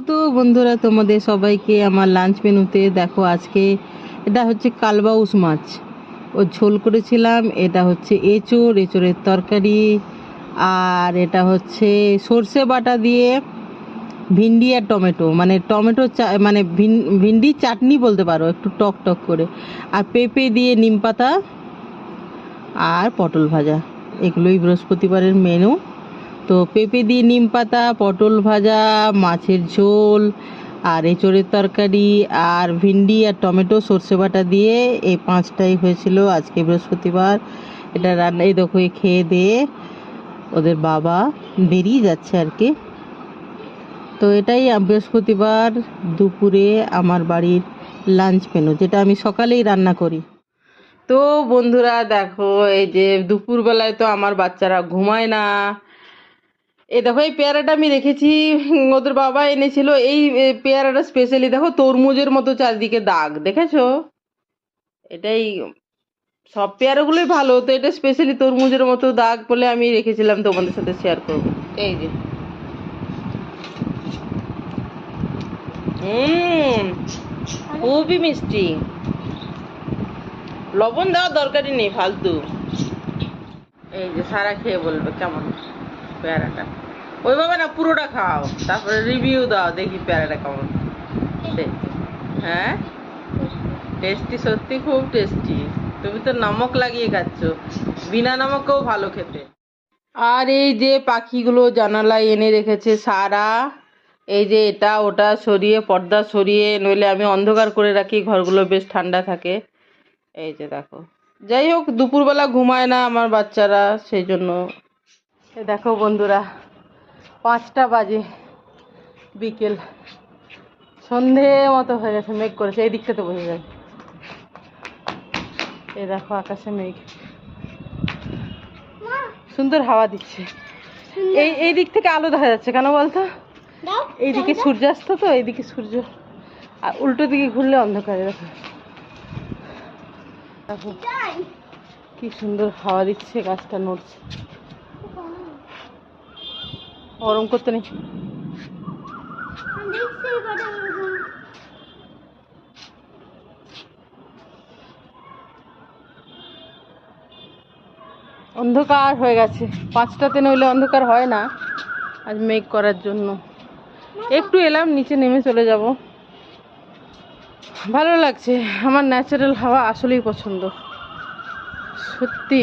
তো বন্ধুরা তোমাদের সবাইকে আমার লাঞ্চ মেনুতে। দেখো আজকে এটা হচ্ছে কালবাউস মাছ। ও ঝোল করেছিলাম, এটা হচ্ছে এঁচোড়, এঁচোড়ের তরকারি, আর এটা হচ্ছে সর্ষে বাটা দিয়ে ভিন্ডি আর টমেটো। মানে টমেটো মানে ভিন- ভিন্ডির চাটনি বলতে পারো, একটু টক টক করে। আর পেঁপে দিয়ে নিম পাতা আর পটল ভাজা। এগুলোই বৃহস্পতিবারের মেনু তো পেঁপে দিয়ে নিম পাতা, পটল ভাজা, মাছের ঝোল, আর এঁচোড়ের তরকারি, আর ভিন্ডি আর টমেটো, সর্ষে বাটা দিয়ে এই পাঁচটাই হয়েছিল আজকে বৃহস্পতিবার। এটা রান্না এই দেখো খেয়ে দিয়ে ওদের বাবা বেরিয়ে যাচ্ছে আর কি। তো এটাই বৃহস্পতিবার দুপুরে আমার বাড়ির লাঞ্চ মেনু, যেটা আমি সকালেই রান্না করি। তো বন্ধুরা, দেখো, এই যে দুপুরবেলায় তো আমার বাচ্চারা ঘুমায় না। এই দেখো, এই পেয়ারাটা আমি রেখেছি ওদের বাবা এনেছিল, এই পেয়ারাটা স্পেশালি দেখো, তরমুজের মতো চারদিকে দাগ, দেখেছ? এটাই, সব পেয়ারাগুলোই ভালো, তো এটা স্পেশালি তরমুজের মতো দাগ বলে আমি রেখেছিলাম তোমাদের সাথে শেয়ার করব। এই যে। খুবই মিষ্টি। লবণ দেওয়ার দরকারই নেই, ফালতু। এই যে, সারা খেয়ে বলবে, কেমন? পেয়ারাটা। ওইভাবে না পুরোটা খাও তারপরে রিভিউ দাও দেখি প্যারাটা কেমন। হ্যাঁ? টেস্টি সত্যি খুব টেস্টি তুমি তো নমক লাগিয়ে খাচ্ছ। বিনা নমকেও ভালো খেতে। আর এই যে পাখিগুলো জানালায় এনে রেখেছে সারা এই যে এটা ওটা সরিয়ে পর্দা সরিয়ে নইলে আমি অন্ধকার করে রাখি ঘরগুলো বেশ ঠান্ডা থাকে। এই যে দেখো। যাই হোক দুপুরবেলা ঘুমায় না আমার বাচ্চারা সেই জন্য দেখো বন্ধুরা পাঁচটা বাজে বিকেল। সন্ধে মতো হয়ে গেছে মেঘ করেছে এই দিকটাতে বোঝা যায় এই দেখো আকাশে মেঘ। সুন্দর হাওয়া দিচ্ছে। এই এই দিক থেকে আলো দেখা যাচ্ছে কেন বলতো? এইদিকে সূর্যাস্ত তো এইদিকে সূর্য। আর উল্টো দিকে ঘুরলে অন্ধকারে দেখো। দেখো কি সুন্দর হাওয়া দিচ্ছে গাছটা নড়ছে। গরম করতে নেই। অন্ধকার হয়ে গেছে। পাঁচটাতে নইলে অন্ধকার হয় না আজ মেঘ করার জন্য। একটু এলাম, নিচে নেমে চলে যাব। ভালো লাগছে। আমার ন্যাচারাল হাওয়া আসলেই পছন্দ। সত্যি।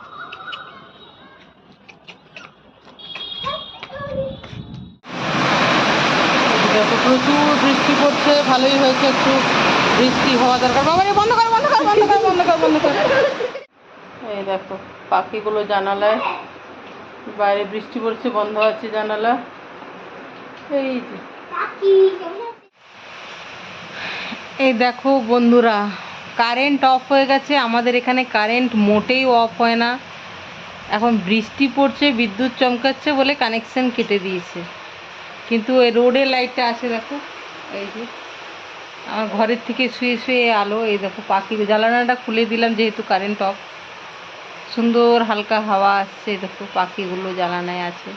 দেখো প্রচুর বৃষ্টি পড়ছে, ভালোই হয়েছে একটু বৃষ্টি হওয়া দরকার। বাবা রে, বন্ধ কর বন্ধ কর বন্ধ কর বন্ধ কর বন্ধ কর। এই দেখো, পাখিগুলো জানালায়, বাইরে বৃষ্টি পড়ছে, বন্ধ আছে জানালা। এই যে। এই দেখো বন্ধুরা, কারেন্ট অফ হয়ে গেছে, আমাদের এখানে কারেন্ট মোটেই অফ হয় না। এখন বৃষ্টি পড়ছে, বিদ্যুৎ চমকাচ্ছে বলে কানেকশন কেটে দিয়েছে। কিন্তু ওই রোডের লাইটটা আছে দেখো, এই যে। আমার ঘরের থেকে শুয়ে শুয়ে আলো, এই দেখো পাখি। জ্বালানাটা খুলে দিলাম যেহেতু কারেন্ট অফ সুন্দর হালকা হাওয়া আসছে দেখো পাখিগুলো জ্বালানায় আছে।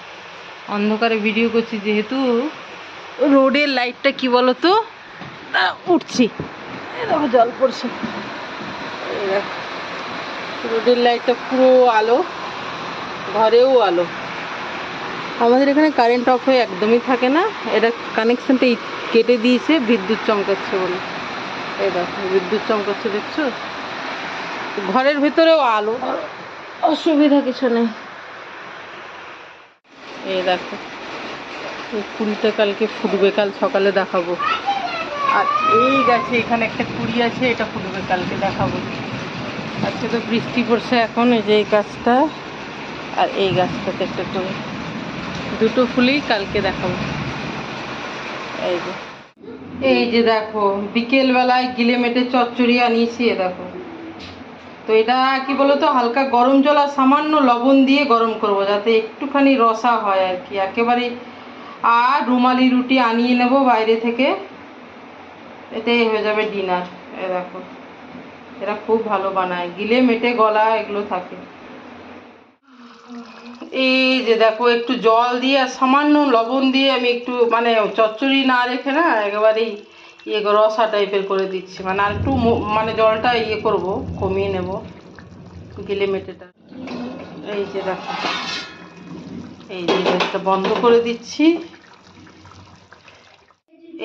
অন্ধকারে ভিডিও করছি যেহেতু রোডের লাইটটা কি বলো তো উঠছি। দেখো জল পড়ছে। রোডের লাইটটা পুরো আলো, ঘরেও আলো। আমাদের এখানে কারেন্ট অফ হয়ে একদমই থাকে না। এটা কানেকশনটা কেটে দিয়েছে, বিদ্যুৎ চমকাচ্ছে বলে। এই দেখো, বিদ্যুৎ চমকাচ্ছে, দেখছ? ঘরের ভেতরেও আলো। অসুবিধা কিছু নেই। এই দেখো, এই কুড়িটা কালকে ফুটবে, কাল সকালে দেখাবো। আর এই গাছে এখানে একটা কুড়ি আছে, এটা ফুটবে, কালকে দেখাবো। আজকে তো বৃষ্টি পড়ছে এখন, এই যে এই গাছটা। আর এই গাছটাতে একটা করে দুটো ফুলই কালকে দেখাবো। এই যে। এই যে দেখো বিকেল বেলায় গিলে মেটে চচ্চড়ি আনিয়েছি, এ দেখো। তো এটা কি বলতো, হালকা গরম জল আর সামান্য লবণ দিয়ে গরম করব, যাতে একটুখানি রসা হয় আর কি। একেবারে আর রুমালি রুটি আনিয়ে নেব বাইরে থেকে। এটাই হয়ে যাবে ডিনার, এ দেখো। এরা খুব ভালো বানায়, গিলে মেটে গলা এগুলো থাকে। এই যে দেখো, একটু জল দিয়ে আর সামান্য লবণ দিয়ে আমি একটু মানে চচ্চড়ি না রেখে না একেবারেই ইয়ে রসা টাইপের করে দিচ্ছি। মানে আর একটু মানে জলটা ইয়ে করব, কমিয়ে নেব। গিলে মেটেটা এই যে দেখো। এই যে গ্যাসটা বন্ধ করে দিচ্ছি।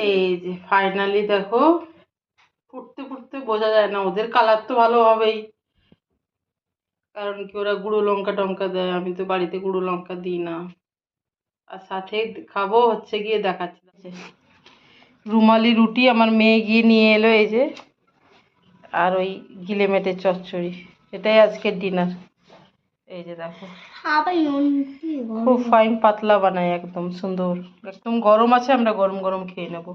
এই যে ফাইনালি দেখো, ফুটতে ফুটতে বোঝা যায় না, ওদের কালার তো ভালো হবেই। কারণ কি ওরা গুঁড়ো লঙ্কা টঙ্কা দেয়, আমি তো বাড়িতে গুঁড়ো লঙ্কা দিই না। আর সাথে খাব হচ্ছে গিয়ে দেখাচ্ছি। রুমালি রুটি আমার মেয়ে গিয়ে নিয়ে এলো এই যে, আর ওই গিলে মেটের চচ্চড়ি। এটাই আজকের ডিনার এই যে দেখো। খুব ফাইন পাতলা বানাই একদম, সুন্দর। একদম গরম আছে, আমরা গরম গরম খেয়ে নেব।